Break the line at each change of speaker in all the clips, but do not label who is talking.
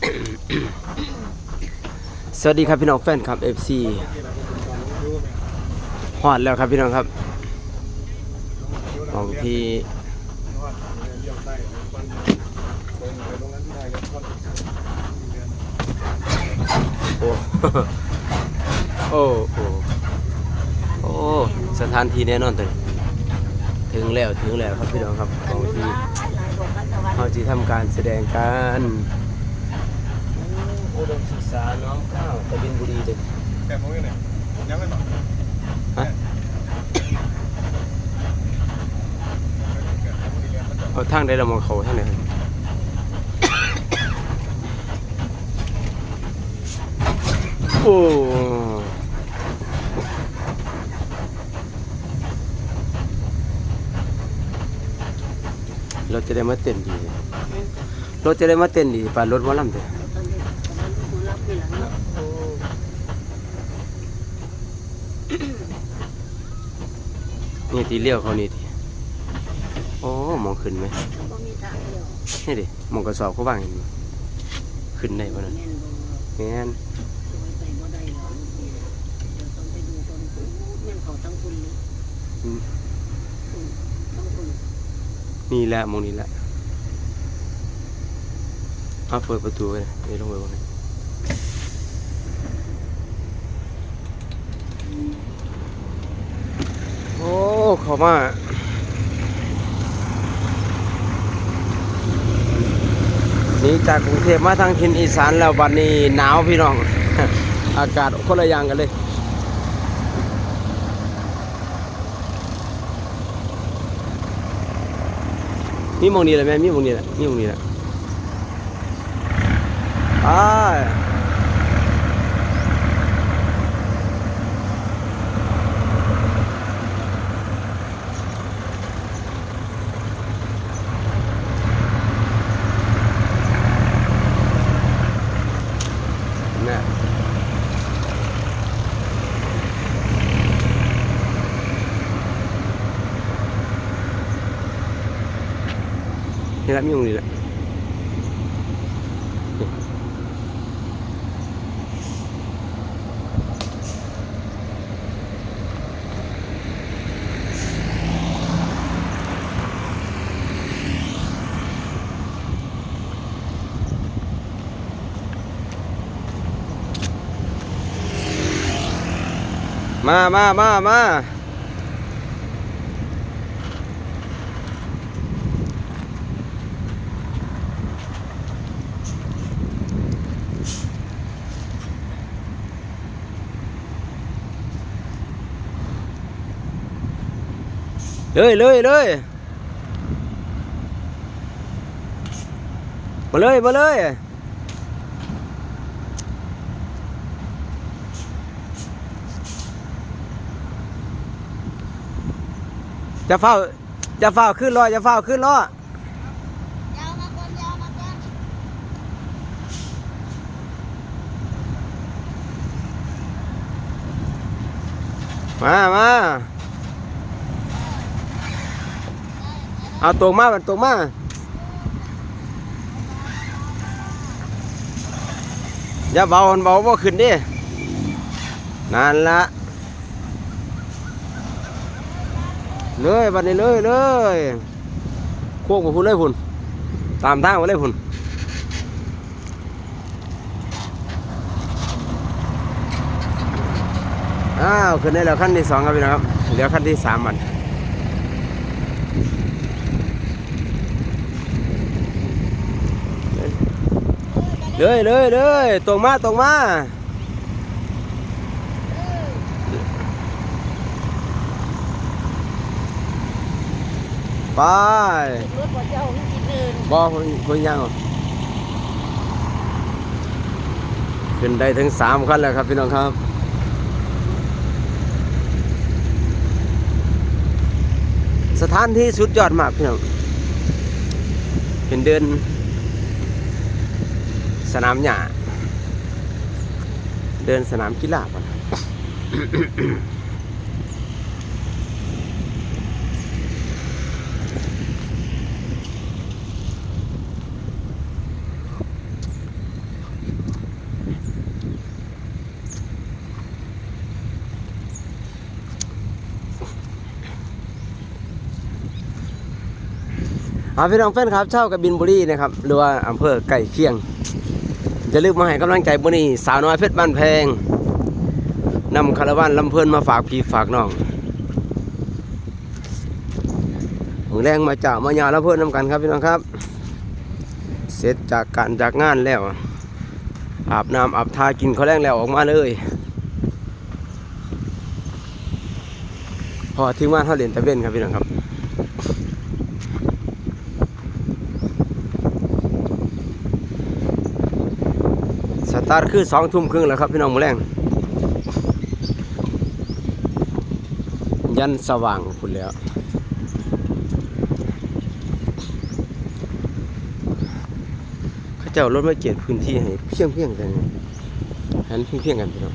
สวัสดีครับพี่น้องแฟนครับ FC ฮอดแล้วครับพี่น้องครับของที่โอ้โอ้โอ้โอ้สถานที่แน่นอนตัวนี้ถึงแล้วถึงแล้วครับพี่น้องครับของที่เขาจะทำการแสดงการ อุดมศึกษาน้อมเกล้าวตะบินบุรีเด็ก
แต่ผมยังไงยังไม่บอก
ฮะเอาทางได้เรามองเขาทางไหนครับโอ้เราจะได้มาเต้นดี เราจะได้มาเต้นดีป่ารถหมอลำเถอะนี่ ทีเลี้ยวเขานี่ทีโอ้มองขึ้นไหมนี่ดิมองกระสอบเขาว่างเห็นไหมขึ้นได้ปะนั่นแม่นอืมนี่แหละมองนี่แหละเอาเปิดประตูไว้เดี๋ยวลงไปว่าไงโอ้ เขามาหนี่จากกรุงเทพมาทางทินอีสานแล้วบัดนี้หนาวพี่น้อง อากาศคนละอย่างกันเลยมีมองนี้แหละแม่มีมองนี้แหละมีมองนี้แหละไป ละมีหมองนี้แหละมามามามา เลยเลยเลยมาเลยมาเลยจะเฝ้าจะเฝ้าขึ้นรอจะเฝ้าขึ้นรอ
มามาก่อน
มามา เอาตรงมามันตรงมาอย่าเบามันเบาบ่ขึ้นดินั่นละเลยบัดนี้เลยเลยควบกับพุ่นเลยพุ่นตามทางมาเลยพุ่นอ้าวขึ้นได้แล้วขั้นที่สองครับพี่น้องครับเหลือขั้นที่สามมัน เลยเลยเลยตรงมาตรงมาไป
รถบ่เจ้ามีกินอื่น
บอคนคนยังหรอขึ้นได้ถึงสามขั้นแล้วครับพี่น้องครับสถานที่สุดยอดมากพี่น้องเป็นเดิน สนามหญ้าเดินสนามกีฬาก่อนครับอาพี่น้องแฟนครับเช่ากับบินบุรีนะครับหรือว่าอำเภอไก่เคียง จะลืมมาให้กำลังใจบุนีสาวน้อยเพชรบ้านแพงนำคาราวานลำเพลินมาฝากพี่ฝากน้องมือแรงมาจากมายาลำเพลินนำกันครับพี่น้องครับ เสร็จจากการจากงานแล้วอาบน้ำอาบทากินข้าวแรงแล้วออกมาเลย พอทิ้งว่านเขาเรียนตะเวนครับพี่น้องครับ ตาร์ทคือสองทุ่มครึ่งแล้วครับพี่น้องมือแรงยันสว่างคุณแล้วเขาเจ้ารถมาเกียรพื้นที่ให้เพียงเพียงกันหันเพียงเพียงกันพี่น้อง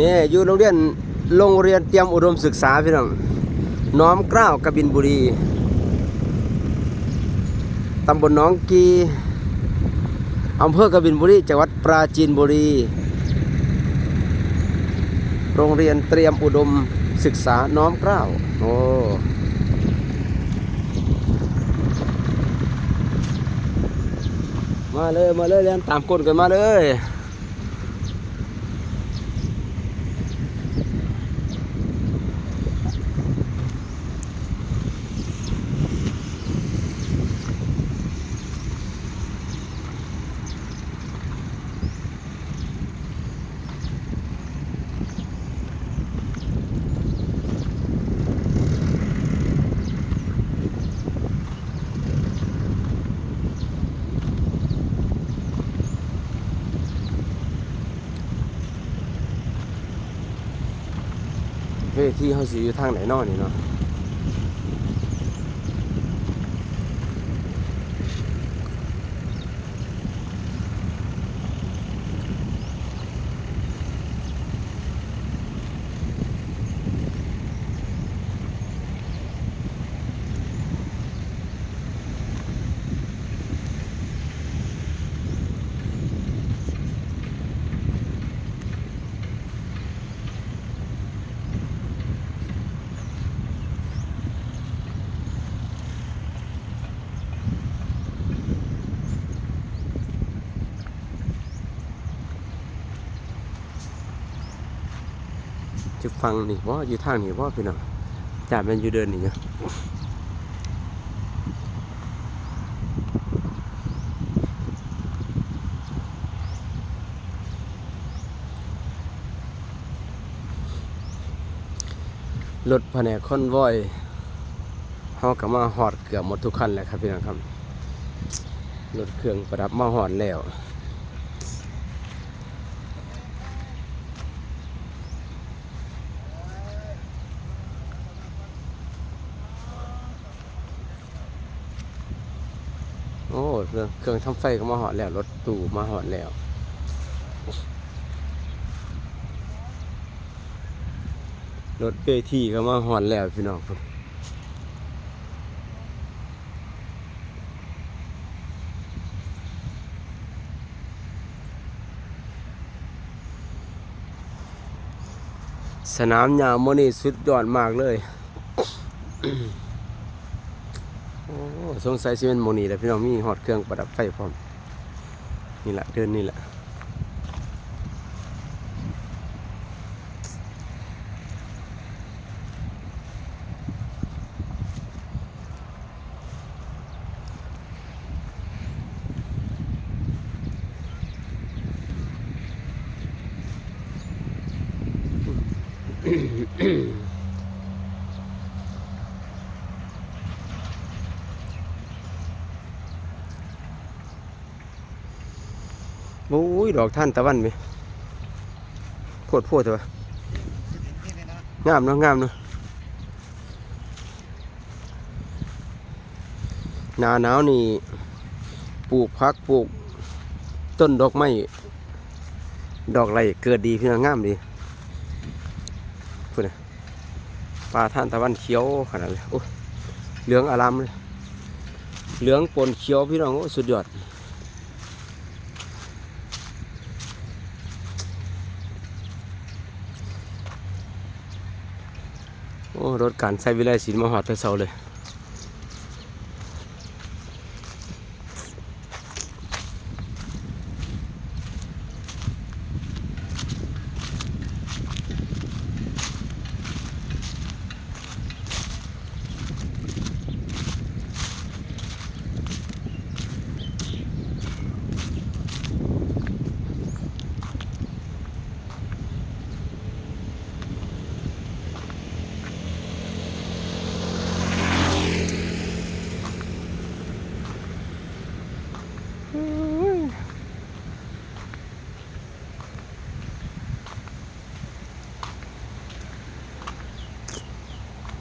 นี่อยู่โรงเรียนโรงเรียนเตรียมอุดมศึกษาพี่น้อง น้อมกล้าวกบินบุรี ตำบลหน้องกีอำเภอกบินบุรีจังหวัดปราจีนบุรี โรงเรียนเตรียมอุดมศึกษาน้อมกล้าวโอ้มาเลย มาเลยเรียนตามกฎกันมาเลย เวทีเขาสิอยู่ทางไหนนอกนี่เนาะ จะฟังนี่ว่าอยู่ทางนี่ว่าพี่น้องจ่ามันอยู่เดินนี่เนาะรถแผนกคอนวอยเฮาก็มาหอดเกือบหมดทุกคันแล้วครับพี่น้องครับรถเครื่องประดับมาหอดแล้ว เครื่องเครื่องทำไฟก็มาหอดแล้ว รถตู้มาหอดแล้วรถเวทีก็มาหอดแล้วพี่น้องครับสนามหญ้าโมนี่สุดยอดมากเลย โอ้ สงสัยสิเป็นโมนีแหละพี่น้องมีหอดเครื่องประดับไฟพร้อม นี่แหละเดินนี่แหละ โอ้ยดอกท่านตะวันไหมโพดโพดเถอะงามเนาะงามเนาะหนาหนาวนี่ปลูกพักปลูก ต้นดอกไม้ดอกไรเกิดดีพี่น้องงามดีพูดนะปลาท่านตะวันเขียวขนาดเลยโอ้ยเหลืองอารามเลยเหลืองปนเขียวพี่น้องโอ้สุดยอด โอ้ รถการใช้วิไลศิลป์มาหอดแต่เสาเลย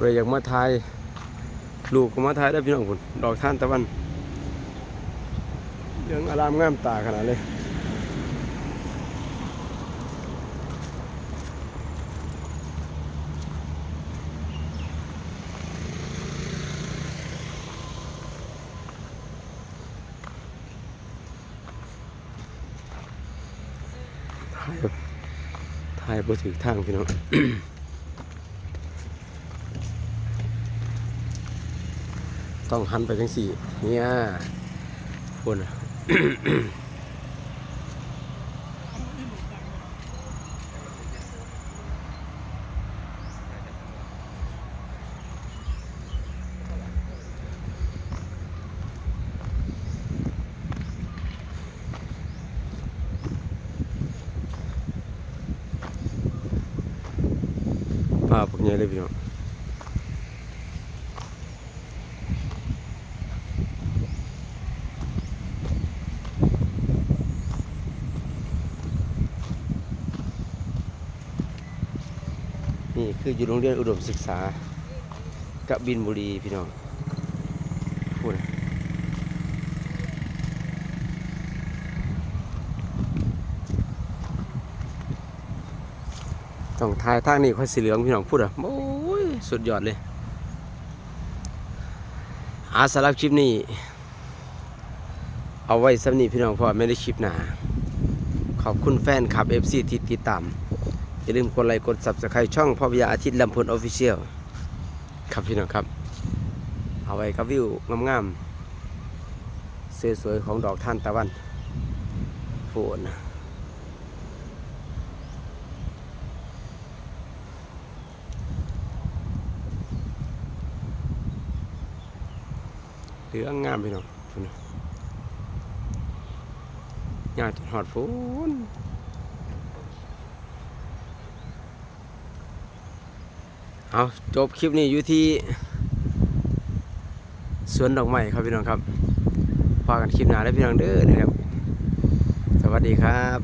ผู้ใดอยากมาทายลูกก็มาทายได้พี่น้องคุณดอกท่านตะวันเรื่องอารามงามตาขนาดเลยถ่ายถ่ายบ่ถึงทางพี่น้อง ต้องหันไปจังสี่เนี่ยคนนะภาพพวกนี้เลยพี่น้อง นี่คืออยู่โรงเรียนอุดมศึกษากบินบุรีพี่น้องพูดนะต้องทายทางนี้ค่อยสีเหลืองพี่น้องพูดอะโอ้ยสุดยอดเลยอาสำหรับคลิปนี้เอาไว้สำนีพี่น้องเพราะไม่ได้คลิปหนาขอบคุณแฟนคลับ FC ที่ติดตาม อย่าลืมกดไลค์กด subscribe ช่องพ่อพยาอาทิตย์ลำพลออฟฟิเชียลครับพี่น้องครับ เอาไว้กับวิวงามๆสวยๆของดอกท่านตะวันโฝนเหลืองงามพี่น้องพุ่นน่ะยาจนหอดฝน เอาจบคลิปนี้อยู่ที่สวนดอกไม้ครับพี่น้องครับพอกันคลิปหน้าได้พี่น้องเด้อนะครับ สวัสดีครับ